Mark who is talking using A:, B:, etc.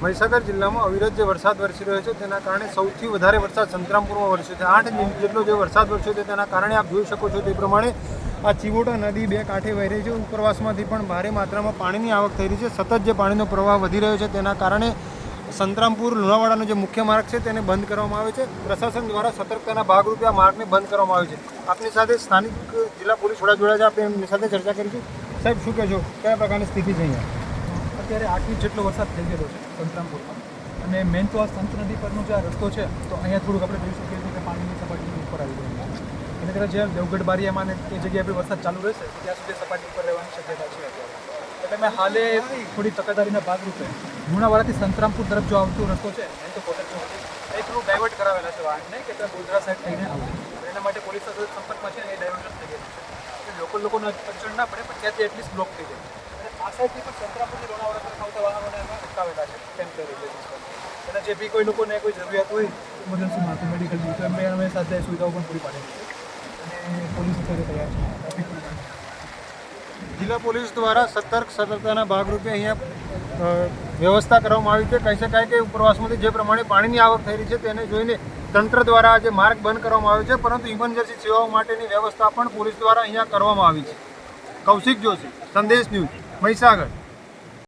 A: મહીસાગર જિલ્લામાં અવિરત જે વરસાદ વરસી રહ્યો છે, તેના કારણે સૌથી વધારે વરસાદ સંતરામપુરમાં વરસ્યો છે. આઠ ઇંચ જેટલો જે વરસાદ વરસ્યો છે, તેના કારણે આપ જોઈ શકો છો તે પ્રમાણે આ ચીવોટા નદી બે કાંઠે વહી રહી છે. ઉપરવાસમાંથી પણ ભારે માત્રામાં પાણીની આવક થઈ રહી છે. સતત જે પાણીનો પ્રવાહ વધી રહ્યો છે, તેના કારણે સંતરામપુર, લુણાવાડાનો જે મુખ્ય માર્ગ છે, તેને બંધ કરવામાં આવે છે. પ્રશાસન દ્વારા સતર્કતાના ભાગરૂપે આ માર્ગને બંધ કરવામાં આવ્યો છે. આપની સાથે સ્થાનિક જિલ્લા પોલીસ વડા જોડાયા છે. આપણે એમની સાથે ચર્ચા કરીશું સાહેબ, શું કહેશો? કયા પ્રકારની સ્થિતિ છે અહીંયા?
B: અત્યારે આઠ ઇંચ જેટલો વરસાદ થઈ ગયેલો છે સંતરામપુરમાં. અને મેન તો આ સંત નદી પરનો જે આ રસ્તો છે, તો અહીંયા થોડુંક આપણે જોઈ શકીએ છીએ કે પાણીની સપાટી ઉપર આવી ગયું છે. એને ત્યારે જ્યાં દેવગઢ બારિયામાં એ જગ્યાએ બી વરસાદ ચાલુ રહેશે, ત્યાં સુધી સપાટી ઉપર રહેવાની શક્યતા છે એટલે મેં હાલે થોડી તકેદારીના ભાગરૂપે લુણાવાડાથી સંતરામપુર તરફ જો આવતો રસ્તો છે એ તો પોતે એ થોડું ડાયવર્ટ કરાવેલા છે વાહનને કે ત્યાં ગોધરા સાઈડ થઈને આવે એના માટે પોલીસ સાથે સંપર્કમાં છે એ ડાયવર્ઝન થઈ ગયું છે. લોકલ લોકો લોકોને અડચણ ના પડે, પણ ત્યાંથી એટલીસ્ટ બ્લોક થઈ જાય. અને આ સાઈડથી પણ સંતરામપુરથી લોણાવાડા તરફ આવતા વાહનોને એમાં અટકાવેલા છે ટેમ્પરરી બેસિસ પર અને જે બી કોઈ લોકોને કોઈ જરૂરિયાત હોય ઇમરજન્સીમાં કે મેડિકલની તો એમને અમે સાથે સુવિધાઓ પણ પૂરી પાડે અને પોલીસ અત્યારે તૈયાર છે.
A: જિલ્લા પોલીસ દ્વારા સતર્ક સતર્કતાના ભાગરૂપે અહીંયા વ્યવસ્થા કરવામાં આવી છે. કહી શકાય કે ઉપરવાસમાંથી જે પ્રમાણે પાણીની આવક થઈ રહી છે, તેને જોઈને તંત્ર દ્વારા આજે માર્ગ બંધ કરવામાં આવ્યો છે. પરંતુ ઇમરજન્સી સેવાઓ માટેની વ્યવસ્થા પણ પોલીસ દ્વારા અહીંયા કરવામાં આવી છે. કૌશિક જોશી, સંદેશ ન્યૂઝ, મહીસાગર.